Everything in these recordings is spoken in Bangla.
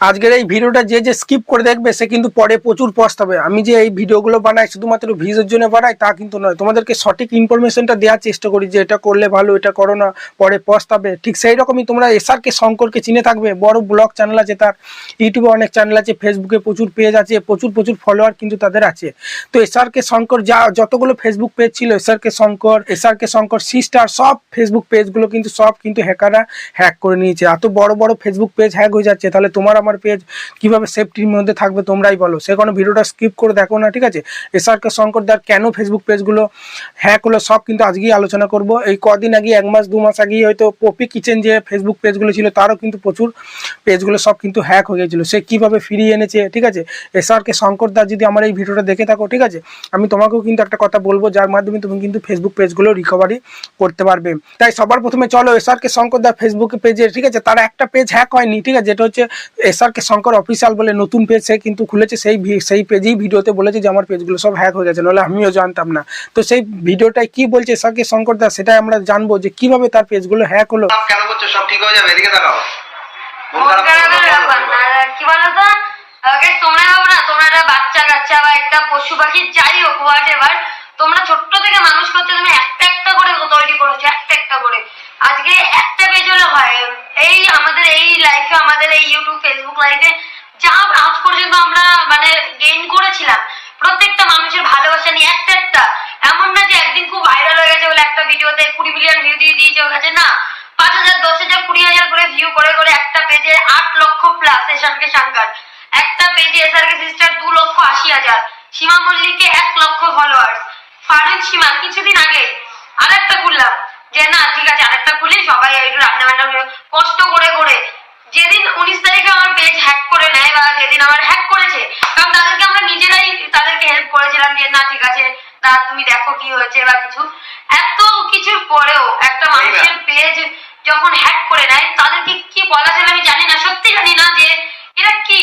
আজকের এই ভিডিওটা যে যে স্কিপ করে দেখবে, সে কিন্তু পরে প্রচুর পস্তাবে আমি যে এই ভিডিওগুলো বানাই, শুধুমাত্র ভিউজের জন্য বানাই, তা কিন্তু নয়। তোমাদেরকে সঠিক ইনফরমেশনটা দেওয়ার চেষ্টা করি যে এটা করলে ভালো, এটা করো না, পরে পস্তাবে ঠিক সেই রকমই তোমরা এসআরকে শঙ্করকে চিনে থাকবে। বড় ব্লগ চ্যানেল আছে তার, ইউটিউবে অনেক চ্যানেল আছে ফেসবুকে প্রচুর পেজ আছে, প্রচুর প্রচুর ফলোয়ার কিন্তু তাদের আছে। তো এসআরকে শঙ্কর যা, যতগুলো ফেসবুক পেজ ছিল SRK Shankar SRK Shankar sister সব ফেসবুক পেজগুলো কিন্তু, সব কিন্তু হ্যাকাররা হ্যাক করে নিয়েছে। এত বড় বড় ফেসবুক পেজ হ্যাক হয়ে যাচ্ছে, তাহলে তোমার আমার পেজ কীভাবে সেফটির মধ্যে থাকবে তোমরাই বলো। সে কোনো ভিডিওটা স্কিপ করে দেখো না, ঠিক আছে? এসআরকে শঙ্কর দার কেন ফেসবুক পেজগুলো হ্যাক হলো সব কিন্তু আজকেই আলোচনা করব। এই কদিন আগে, এক মাস, দু মাস আগেই হয়তো পপি কিচেন যে ফেসবুক পেজগুলো ছিল, তারও কিন্তু প্রচুর পেজগুলো সব কিন্তু হ্যাক হয়ে গেছিল। সে কীভাবে ফিরিয়ে এনেছে, ঠিক আছে? এসআরকে শঙ্কর দাস যদি আমার এই ভিডিওটা দেখে থাকো, ঠিক আছে? আমি তোমাকেও কিন্তু একটা কথা বলব, যার মাধ্যমে তুমি কিন্তু ফেসবুক পেজগুলো রিকভারি করতে পারবে। তাই সবার প্রথমে চলো এসআরকে শঙ্কর দা ফেসবুক পেজে ঠিক আছে? তার একটা পেজ হ্যাক হয়নি, ঠিক আছে? যেটা হচ্ছে এসআরকে শঙ্কর অফিসিয়াল বলে নতুন পেজ সে কিন্তু খুলেছে সেই ভি- সেই পেজেই ভিডিওতে বলেছে যে আমার পেজগুলো সব হ্যাক হয়ে গেছে নাহলে আমিও জানতাম না। তো সেই ভিডিওটায় কি বলছে এসআরকে শঙ্কর দা সেটাই আমরা জানব যে কীভাবে তার পেজগুলো হ্যাক হলো। কেন করছ সব ঠিক হয়ে যাবে এদিকে তাকাও। কি বলতো? আগে তোমরা ভাবো না তোমরা একটা বাচ্চা কাচ্চা বা একটা পশু পাখি যাই হোক হোয়াট এভার তোমরা ছোট্ট থেকে মানুষ করতে তুমি একটা একটা করে তৈরি করেছ একটা একটা করে। আজকে একটা পেজ হলে হয় এই আমাদের এই লাইফে আমাদের এই ইউটিউব ফেসবুক লাইফে যা আজ পর্যন্ত আমরা মানে গেইন করেছিলাম, প্রত্যেকটা মানুষের ভালোবাসা নিয়ে একটা একটা। এমন না যে একদিন খুব ভাইরাল হয়ে গেছে বলে একটা ভিডিওতে কুড়ি মিলিয়ন ভিউ দিয়ে দিয়েছে, ওর কাছে না, পাঁচ হাজার, দশ হাজার, কুড়ি হাজার করে ভিউ করে করে একটা পেজে আট লক্ষ প্লাস এসারকে সাংকার একটা পেজে এসারকে সিস্টার দু লক্ষ আশি হাজার, সীমা মল্লিকে এক লক্ষ ফলোয়ার্স ফারুক সীমা, কিছুদিন আগে আর একটা খুললাম। যে না ঠিক আছে আরেকটা খুলি। সবাই একটু রান্না বান্না কষ্ট করে করে। যেদিন উনিশ তারিখে আমার পেজ হ্যাক করে নেয় বা যেদিন আমার হ্যাক করেছে কারণ তাদেরকে আমরা নিজেরাই তাদেরকে হেল্প করেছিলাম যে না ঠিক আছে তা তুমি দেখো কি হয়েছে বা কিছু। এত কিছুর পরেও একটা মানুষের পেজ যখন হ্যাক করে নেয় তাদেরকে কি বলা যায় আমি জানি না সত্যি জানি না যে এরা কি?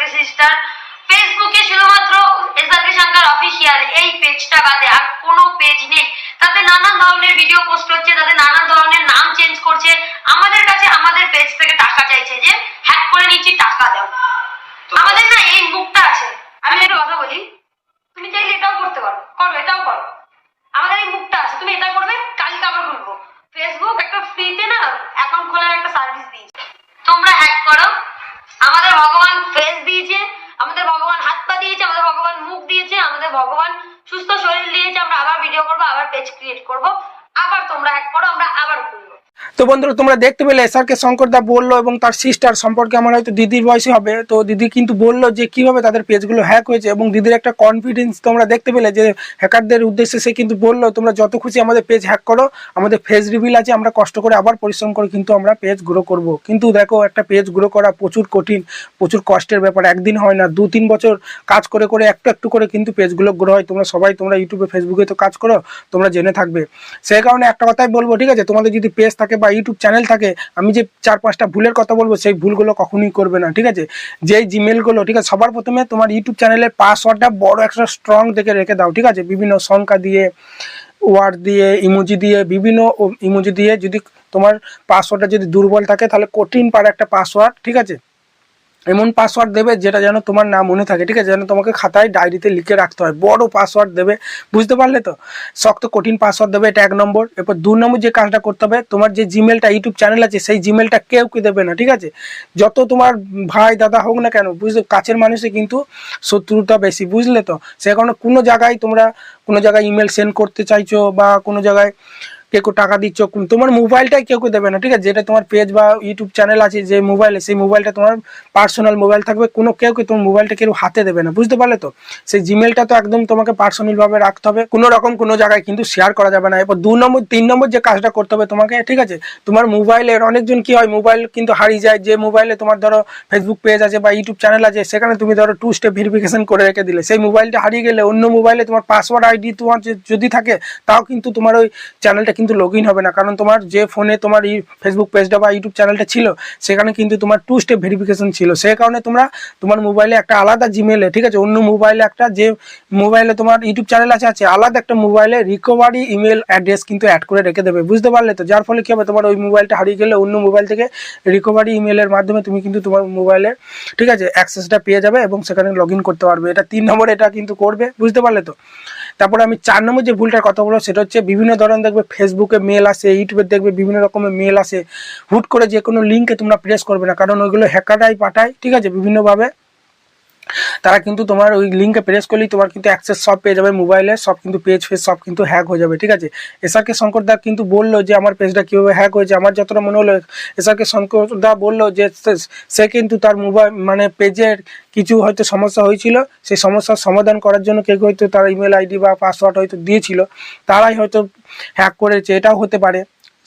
Shankar S R K sister ফেসবুকে শুধুমাত্র এস আর শঙ্কর অফিসিয়াল এই পেজটা বাদে আর কোনো পেজ নেই। তাতে নানান ধরনের ভিডিও পোস্ট হচ্ছে তাতে নানান ধরনের নাম চেঞ্জ করছে। আমাদের কাছে আমাদের পেজ থেকে টাকা চাইছে যে হ্যাক করে নিচ্ছি টাকা দাও। আমাদের না এই মুখটা আছে। আমি একটা কথা বলি। তুমি চাইলে এটাও করতে পারো। করো এটাও করো। আমাদের এই মুখটা আছে। তুমি এটা করবে কালকে আবার খুলবো ফেসবুক একটা ফ্রিতে না অ্যাকাউন্ট খোলার একটা সার্ভিস দিয়েছে তোমরা হ্যাক করো আমাদের ভগবান ফেস দিয়েছে আমাদের ভগবান হাত পা দিয়েছে আমাদের ভগবান মুখ দিয়েছে আমাদের ভগবান সুস্থ শরীর দিয়েছে আমরা আবার ভিডিও করব, আবার পেজ ক্রিয়েট করব, আবার তোমরা এক করো, আমরা আবার খুলবো তো বন্ধুরা, তোমরা দেখতে পেলে এসআরকে শঙ্কর দা বলল এবং তার সিস্টার সম্পর্কে আমার হয়তো দিদির বয়সী হবে। তো দিদি কিন্তু বলল যে, কীভাবে তাদের পেজগুলো হ্যাক হয়েছে এবং দিদির একটা কনফিডেন্স তোমরা দেখতে পেলে যে হ্যাকারদের উদ্দেশ্যে সে কিন্তু বলল, তোমরা যত খুশি আমাদের পেজ হ্যাক করো, আমাদের ফেজ রিভিল আছে, আমরা কষ্ট করে আবার পরিশ্রম করে কিন্তু আমরা পেজ গ্রো করব। কিন্তু দেখো, একটা পেজ গ্রো করা প্রচুর কঠিন, প্রচুর কষ্টের ব্যাপার। একদিন হয় না দু তিন বছর কাজ করে করে, একটু একটু করে কিন্তু পেজগুলো গ্রো হয়। তোমরা সবাই, তোমরা ইউটিউবে ফেসবুকে তো কাজ করো, তোমরা জেনে থাকবে। সেই কারণে একটা কথাই বলব, ঠিক আছে? তোমাদের যদি পেজ থাকে বা ইউটিউব চ্যানেল থাকে, আমি যে চার পাঁচটা ভুলের কথা বলব, সেই ভুলগুলো কখনোই করবে না, ঠিক আছে? যেই জিমেলগুলো ঠিক আছে? সবার প্রথমে তোমার ইউটিউব চ্যানেলের পাসওয়ার্ডটা বড় একটা স্ট্রং দেখে রেখে দাও, ঠিক আছে? বিভিন্ন সংখ্যা দিয়ে ওয়ার্ড দিয়ে ইমোজি দিয়ে, বিভিন্ন ইমোজি দিয়ে যদি তোমার পাসওয়ার্ডটা যদি দুর্বল থাকে, তাহলে কঠিন পারে একটা পাসওয়ার্ড ঠিক আছে? এমন পাসওয়ার্ড দেবে যেটা যেন তোমার নাম মনে থাকে, ঠিক আছে? যেন তোমাকে খাতায় ডায়েরিতে লিখে রাখতে হয়। বড় পাসওয়ার্ড দেবে, বুঝতে পারলে তো? শক্ত, কঠিন পাসওয়ার্ড দেবে, এটা এক নম্বর। এরপর দু নম্বর যে কাজটা করতে হবে, তোমার যে জিমেলটা ইউটিউব চ্যানেল আছে, সেই জিমেলটা কেউ কি দেবে না, ঠিক আছে? যত তোমার ভাই, দাদা হোক না কেন বুঝলে কাছের মানুষে কিন্তু শত্রুতা বেশি, বুঝলে তো? সে কারণে কোনো জায়গায় তোমরা কোনো জায়গায় ইমেল সেন্ড করতে চাইছো বা কোনো জায়গায় কেউ টাকা দিচ্ছ তোমার মোবাইলটাই কেউ দেবে না, ঠিক আছে? যেটা তোমার পেজ বা ইউটিউব চ্যানেল আছে, যে মোবাইলে সেই মোবাইলটা তোমার পার্সোনাল মোবাইল থাকবে, কোনো কেউ তোমার মোবাইলটা কেউ হাতে দেবে না, বুঝতে পারলে তো? সেই জিমেলটা তো একদম তোমাকে পার্সোনাল ভাবে রাখতে হবে, কোনো রকম কোনো জায়গায় কিন্তু শেয়ার করা যাবে না। এরপর দু নম্বর, তিন নম্বর যে কাজটা করতে হবে তোমাকে, ঠিক আছে? তোমার মোবাইলের অনেকজন কি হয় মোবাইল কিন্তু হারিয়ে যায়, যে মোবাইলে তোমার ধরো ফেসবুক পেজ আছে বা ইউটিউব চ্যানেল আছে, সেখানে তুমি ধরো টু স্টেপ ভেরিফিকেশন করে রেখে দিলে, সেই মোবাইলটা হারিয়ে গেলে অন্য মোবাইলে তোমার পাসওয়ার্ড আইডি তোমার যদি থাকে, তাও কিন্তু তোমার ওই চ্যানেলটা কিন্তু লগ হবে না। কারণ তোমার যে ফোনে তোমার এই ফেসবুক পেজটা বা ইউটিউব চ্যানেলটা ছিল, সেখানে কিন্তু তোমার টু স্টেপ ভেরিফিকেশন ছিল। সেই কারণে তোমরা তোমার মোবাইলে একটা আলাদা জিমেলে ঠিক আছে? অন্য মোবাইলে একটা যে মোবাইলে তোমার ইউটিউব চ্যানেল আছে আছে, আলাদা একটা মোবাইলে রিকভারি ইমেল অ্যাড্রেস কিন্তু অ্যাড করে রেখে দেবে। বুঝতে পারলে তো? যার ফলে কি হবে? তোমার ওই মোবাইলটা হারিয়ে গেলে অন্য মোবাইল থেকে রিকভারি ইমেলের মাধ্যমে তুমি কিন্তু তোমার মোবাইলে ঠিক আছে অ্যাক্সেসটা পেয়ে যাবে এবং সেখানে লগ করতে পারবে। এটা তিন নম্বর এটা কিন্তু করবে। বুঝতে পারলে তো? তারপরে আমি চার নম্বর যে ভুলটার কথা বলব সেটা হচ্ছে বিভিন্ন ধরনের দেখবে ফেসবুকে মেল আসে ইউটিউবে দেখবে বিভিন্ন রকমের মেল আসে। হুট করে যে কোনো লিঙ্কে তোমরা প্রেস করবে না, কারণ ওইগুলো হ্যাকাররাই পাঠায়, ঠিক আছে? বিভিন্নভাবে। তারা কিন্তু তোমার ওই লিঙ্কে প্রেস করলেই তোমার কিন্তু অ্যাক্সেস সব পেয়ে যাবে মোবাইলে সব কিন্তু পেজ ফেজ সব কিন্তু হ্যাক হয়ে যাবে, ঠিক আছে? এসআরকে শঙ্কর দা কিন্তু বলল যে আমার পেজটা কীভাবে হ্যাক হয়েছে, আমার যতটা মনে হলো এসআরকে শঙ্কর দা বলল যে সে- কিন্তু তার মোবাইল মানে পেজের কিছু হয়তো সমস্যা হয়েছিল, সেই সমস্যার সমাধান করার জন্য কেউ হয়তো তার ইমেল আইডি বা পাসওয়ার্ড হয়তো দিয়েছিল, তারাই হয়তো হ্যাক করেছে, এটাও হতে পারে।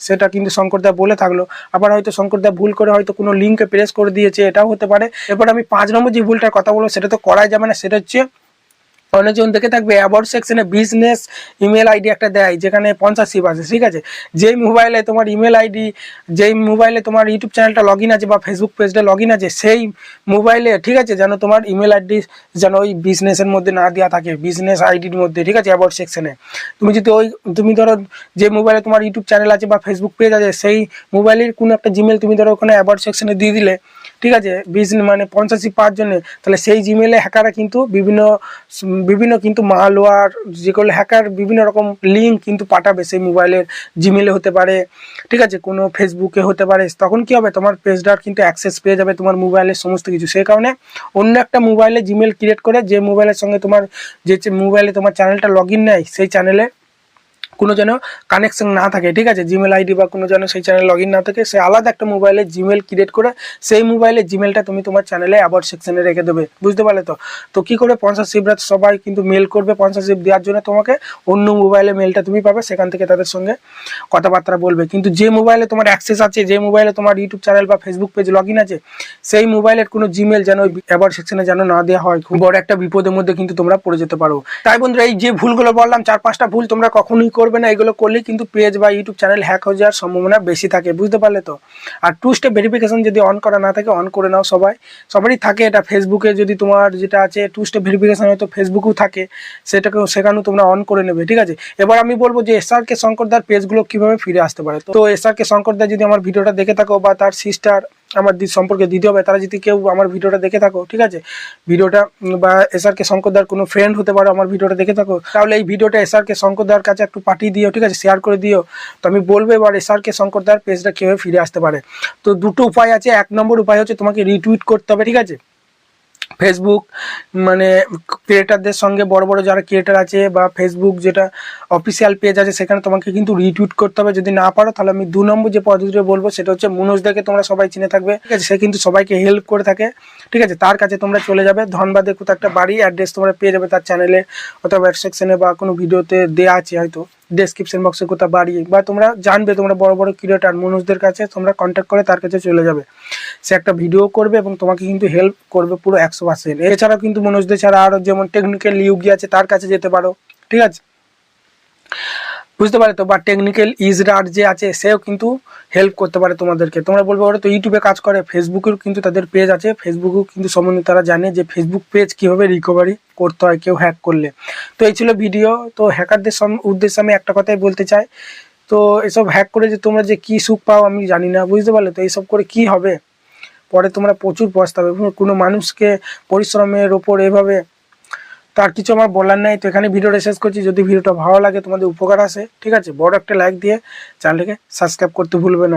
সেটা কিন্তু শঙ্করদা বলে থাকল। আবার হয়তো শঙ্করদা ভুল করে হয়তো কোনো লিঙ্কে প্রেস করে দিয়েছে, এটাও হতে পারে। এরপর আমি পাঁচ নম্বর যে ভুলটার কথা বলব, সেটা তো করাই যাবে না, সেটা হচ্ছে অনেকজন দেখে থাকবে অ্যাবাউট সেকশনে বিজনেস ইমেল আইডি একটা দেয়, যেখানে পঞ্চাশিপ আছে, ঠিক আছে? যেই মোবাইলে তোমার ইমেল আইডি যেই মোবাইলে তোমার ইউটিউব চ্যানেলটা লগ আছে বা ফেসবুক পেজটা লগ আছে, সেই মোবাইলে ঠিক আছে? যেন তোমার ইমেল আইডি যেন ওই বিজনেসের মধ্যে না দেওয়া থাকে বিজনেস আইডির মধ্যে, ঠিক আছে? অ্যাবাউট সেকশনে তুমি যদি ওই, তুমি ধরো যে মোবাইলে তোমার ইউটিউব চ্যানেল আছে বা ফেসবুক পেজ আছে, সেই মোবাইলের কোনো একটা জিমেল তুমি ধরো ওখানে অ্যাবাউট সেকশনে দিয়ে দিলে, ঠিক আছে? বিজনেস মানে পঞ্চাশি পাওয়ার জন্য, তাহলে সেই জিমেলে হ্যাকাররা কিন্তু বিভিন্ন বিভিন্ন কিন্তু মালওয়ার যেগুলো হ্যাকার বিভিন্ন রকম লিঙ্ক কিন্তু পাঠাবে সেই মোবাইলের জিমেলে হতে পারে, ঠিক আছে? কোনো ফেসবুকে হতে পারে। তখন কি হবে? তোমার পেজটার কিন্তু অ্যাক্সেস পেয়ে যাবে তোমার মোবাইলের সমস্ত কিছু। সেই কারণে অন্য একটা মোবাইলে জিমেল ক্রিয়েট করে, যে মোবাইলের সঙ্গে তোমার, যে মোবাইলে তোমার চ্যানেলটা লগ ইন নেয়, সেই চ্যানেলে কোনো যেন কানেকশন না থাকে, ঠিক আছে? জিমেল আইডি বা কোনো যেন সেই চ্যানেল লগ না থাকে, সে আলাদা একটা মোবাইলে জিমেল ক্রিয়েট করে, সেই মোবাইলে জিমেলটা তুমি তোমার চ্যানেলে আবার সেকশনে রেখে দেবে, বুঝতে পারলে তো? তো কী করে স্পন্সারশিপরা সবাই কিন্তু মেল করবে স্পন্সারশিপ দেওয়ার জন্য তোমাকে, অন্য মোবাইলে মেলটা তুমি পাবে, সেখান থেকে তাদের সঙ্গে কথাবার্তা বলবে। কিন্তু যে মোবাইলে তোমার অ্যাক্সেস আছে, যে মোবাইলে তোমার ইউটিউব চ্যানেল বা ফেসবুক পেজ লগ আছে, সেই মোবাইলের কোনো জিমেল যেন অ্যাবার সেকশনে যেন না দেওয়া হয়, খুব বড় একটা বিপদের মধ্যে কিন্তু তোমরা পড়ে যেতে পারো। তাই বন্ধুরা, এই যে ভুলগুলো বললাম, চার পাঁচটা ভুল তোমরা কখনোই করবে না, এগুলো করলে কিন্তু পেজ বা ইউটিউব চ্যানেল হ্যাক হয়ে যাওয়ার সম্ভাবনা বেশি থাকে, বুঝতে পারলে তো? আর টু স্টেপ ভেরিফিকেশন যদি অন করা না থাকে অন করে নাও সবাই। সবারই থাকে এটা ফেসবুকে যদি তোমার যেটা আছে টু স্টেপ ভেরিফিকেশন হয়তো ফেসবুকেও থাকে, সেটাকেও সেখানেও তোমরা অন করে নেবে, ঠিক আছে? এবার আমি বলব যে এস আর কে শঙ্করদার পেজগুলো কীভাবে ফিরে আসতে পারে। তো এস আর কে শঙ্করদার যদি আমার ভিডিওটা দেখে থাকো বা তার সিস্টার আমার সম্পর্কে দিতে হবে। তারা যদি কেউ আমার ভিডিওটা দেখে থাকো, ঠিক আছে? ভিডিওটা বা এস আর কে শঙ্করদার কোনো ফ্রেন্ড হতে পারো আমার ভিডিওটা দেখে থাকো, তাহলে এই ভিডিওটা এস আর কে শঙ্করদার কাছে একটু পাঠিয়ে দিও, ঠিক আছে? শেয়ার করে দিও। তো আমি বলব এবার এস আর কে শঙ্করদার পেজটা কীভাবে ফিরে আসতে পারে। তো দুটো উপায় আছে। এক নম্বর উপায় হচ্ছে তোমাকে রিটুইট করতে হবে, ঠিক আছে? ফেসবুক মানে ক্রিয়েটারদের সঙ্গে বড় বড় যারা ক্রিয়েটার আছে বা ফেসবুক যেটা অফিসিয়াল পেজ আছে, সেখানে তোমাকে কিন্তু রিটুইট করতে হবে। যদি না পারো, তাহলে আমি দু নম্বর যে পদ্ধতিটা বলব, সেটা হচ্ছে মনোজদাকে তোমরা সবাই চিনে থাকবে। ঠিক আছে, সে কিন্তু সবাইকে হেল্প করে থাকে। ঠিক আছে, তার কাছে তোমরা চলে যাবে। ধনবাদে কোথাও একটা বাড়ি অ্যাড্রেস তোমরা পেয়ে যাবে তার চ্যানেলে অথবা সেকশনে বা কোনো ভিডিওতে দেওয়া আছে হয়তো। ডেসক্রিপশন বক্সে কোথাও বাড়ি, বা তোমরা জানবে, তোমরা বড় বড় ক্রিয়েটার মনোজদের কাছে, তোমরা কন্ট্যাক্ট করে তার কাছে চলে যাবে। সে একটা ভিডিও করবে এবং তোমাকে কিন্তু হেল্প করবে পুরো একশো পার্সেন্ট এছাড়াও কিন্তু মনোজদের ছাড়া আরও যেমন টেকনিক্যাল ইউগি আছে, তার কাছে যেতে পারো, ঠিক আছে? বুঝতে পারে তো? বা টেকনিক্যাল ইজরার যে আছে, সেও কিন্তু হেল্প করতে পারে তোমাদেরকে। তোমরা বলবে, ওরা তো ইউটিউবে কাজ করে ফেসবুকেও কিন্তু তাদের পেজ আছে। ফেসবুকেও কিন্তু সম্বন্ধে তারা জানে যে ফেসবুক পেজ কীভাবে রিকভারি করতে হয়, কেউ হ্যাক করলে। তো এই ছিল ভিডিও তো হ্যাকারদের উদ্দেশ্যে আমি একটা কথাই বলতে চাই। তো এসব হ্যাক করে যে তোমরা যে কী সুখ পাও, আমি জানি না। বুঝতে পারলে তো? এইসব করে কি হবে? পরে তোমরা প্রচুর পস্তাবে। কোনো মানুষকে পরিশ্রমের ওপর এভাবে তার কিছু আমার বলার নাই। তো এখানে ভিডিওটা শেষ করছি। যদি ভিডিওটা ভালো লাগে, তোমাদের উপকার আসে, ঠিক আছে? বড় একটা লাইক দিয়ে চ্যানেলটাকে সাবস্ক্রাইব করতে ভুলবে না।